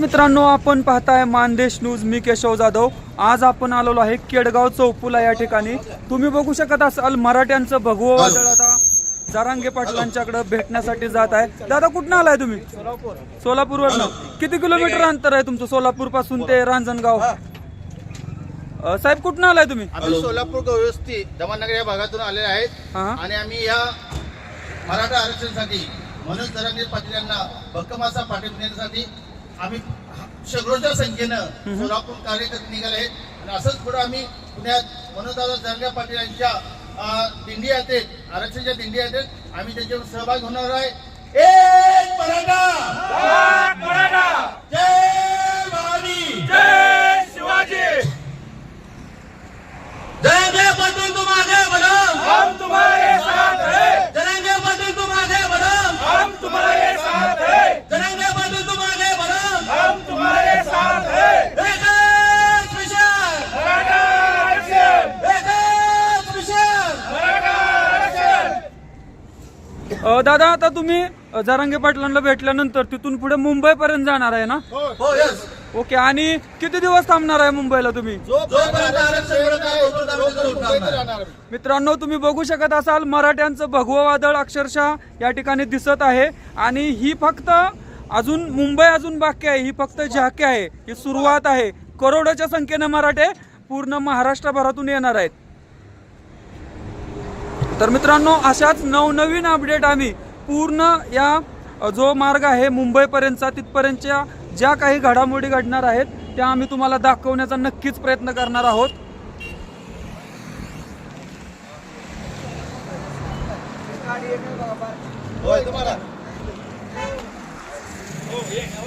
मित्रांनो आपण पाहताय मानदेश न्यूज मी केशव जाधव. आज आपण आलेलो आहे केडगाव चौपुला या ठिकाणी. तुम्ही बघू शकत असाल मराठ्यांचं भगवं वादळ आता जारांगे पाटलांच्याकडे भेटण्यासाठी जात आहे. दादा कुठनं आलाय तुम्ही? सोलापूर सोलापूरवरनं. किती किलोमीटर अंतर आहे तुमचं? सोलापूरपासून ते रांजणगाव. साहेब कुठनं आलाय तुम्ही? आम्ही सोलापूर गवस्ती दमानगर या भागातून आलेले आहेत. हा. आणि आम्ही या मराठा आरक्षणासाठी मनोज दरांगे पाटील यांना भक्कमाचा पाठिंबा देण्यासाठी आम्ही शेकडोच्या संख्येनं सोलापूर कार्यकर्ते निघाले आहेत. आणि असंच पुढे आम्ही पुण्यात मनोजदादा दरांगे पाटील यांच्या अं, दिंडी यात्रेत आरक्षणाच्या दिंडी यात्रेत आम्ही त्याच्यावर सहभाग होणार आहे. एक मराठा! दादा आता तुम्ही जारांगे पाटलांना भेटल्यानंतर तिथून पुढे मुंबई पर्यंत जाणार आहे ना? हो यस ओके आणि किती दिवस थांबणार आहे मुंबईला तुम्ही. मित्रांनो तुम्ही बघू शकत असाल मराठ्यांचं भगवं वादळ अक्षरशः या ठिकाणी दिसत आहे. आणि ही फक्त अजून मुंबई अजून बाकी आहे. ही फक्त झाकी आहे. ही सुरुवात आहे. करोडोच्या संख्येने मराठे पूर्ण महाराष्ट्रभरातून येणार आहेत. तर मित्रांनो अशाच नवनवीन अपडेट आम्ही पूर्ण या जो मार्ग आहे मुंबईपर्यंतचा तिथपर्यंतच्या ज्या काही घडामोडी घडणार आहेत त्या आम्ही तुम्हाला दाखवण्याचा नक्कीच प्रयत्न करणार आहोत.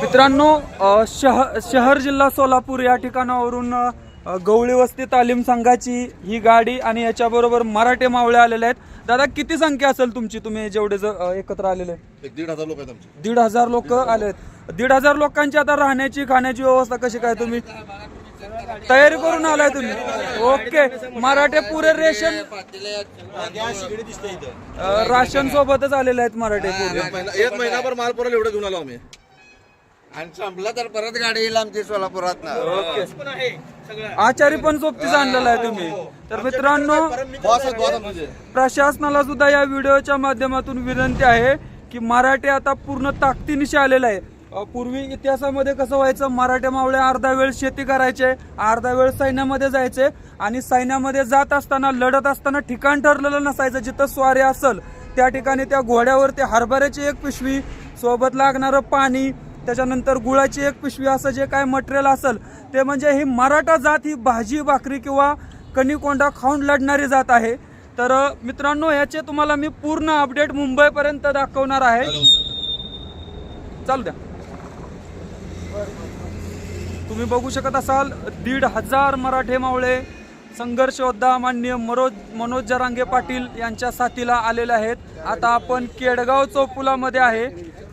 मित्रांनो शह शहर जिल्हा सोलापूर या ठिकाणावरून गवळी वस्ती तालीम संघाची ही गाडी आणि याच्याबरोबर मराठे मावळे आलेले आहेत. दादा किती संख्या असेल तुमची? तुम्ही जेवढे ज- अ, एकत्र आलेले एक दीड हजार लोक आहेत आमचे. दीड हजार लोक आले आहेत दीड हजार लोकांची आता राहण्याची खाण्याची व्यवस्था कशी काय तुम्ही? तयारी करून आलाय तुम्ही. ओके. मराठे पुरे रेशन राशन सोबतच आलेले आहेत मराठे पुरे. एक महिना एक महिनाभर माल पुरेल एवढं घेऊन आलो आम्ही. आणि संपला तर परत गाडी येईल आमची सोलापुरात आचारी पण सोबतीच आणलेला आहे तुम्ही. तर मित्रांनो आमचे प्रशासनाला सुद्धा या व्हिडिओच्या माध्यमातून विनंती आहे की मराठे आता पूर्ण ताकदीनिशी आलेला आहे. पूर्वी इतिहासामध्ये कसं व्हायचं मराठे मावळे अर्धा वेळ शेती करायचे अर्धा वेळ सैन्यामध्ये जायचे आणि सैन्यामध्ये जात असताना लढत असताना ठिकाण ठरलेलं नसायचं जिथं स्वारी असल त्या ठिकाणी त्या घोड्यावरती हरभऱ्याची एक पिशवी सोबत लागणारं पाणी त्याच्यानंतर गुळाची एक पिशवी असं जे काय मटेरियल असेल ते म्हणजे ही मराठा जात ही भाजी भाकरी किंवा कणी कोंडा खाऊन लढणारी जात आहे. तर मित्रांनो याचे तुम्हाला मी पूर्ण अपडेट मुंबईपर्यंत दाखवणार आहे. चालू द्या. तुम्ही बघू शकत असाल दीड हजार मराठे मावळे संघर्ष योद्धा मनोज मनोज जरांगे पाटील यांच्या साथीला आलेले आहेत. आता आपण केडगाव चौपुलामध्ये आहे.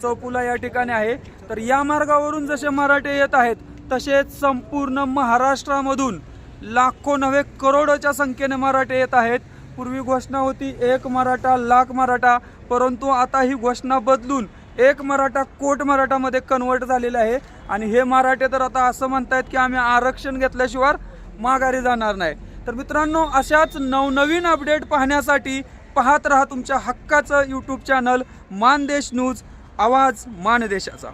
चौपुला या ठिकाणी आहे. तर या मार्गावरून जसे मराठे येत आहेत तसेच संपूर्ण महाराष्ट्रामधून लाखो नव्हे करोडोच्या संख्येने मराठे येत आहेत. पूर्वी घोषणा होती एक मराठा लाख मराठा. परंतु आता ही घोषणा बदलून एक मराठा कोट मराठामध्ये कन्वर्ट झालेला आहे. आणि हे मराठे तर आता असं म्हणतायत की आम्ही आरक्षण घेतल्याशिवाय माघारी जाणार नाही. तर मित्रांनो अशाच नवनवीन अपडेट पाहण्यासाठी पाहत राहा तुमच्या हक्काचं यूट्यूब चॅनल मानदेश न्यूज आवाज मानदेशाचा.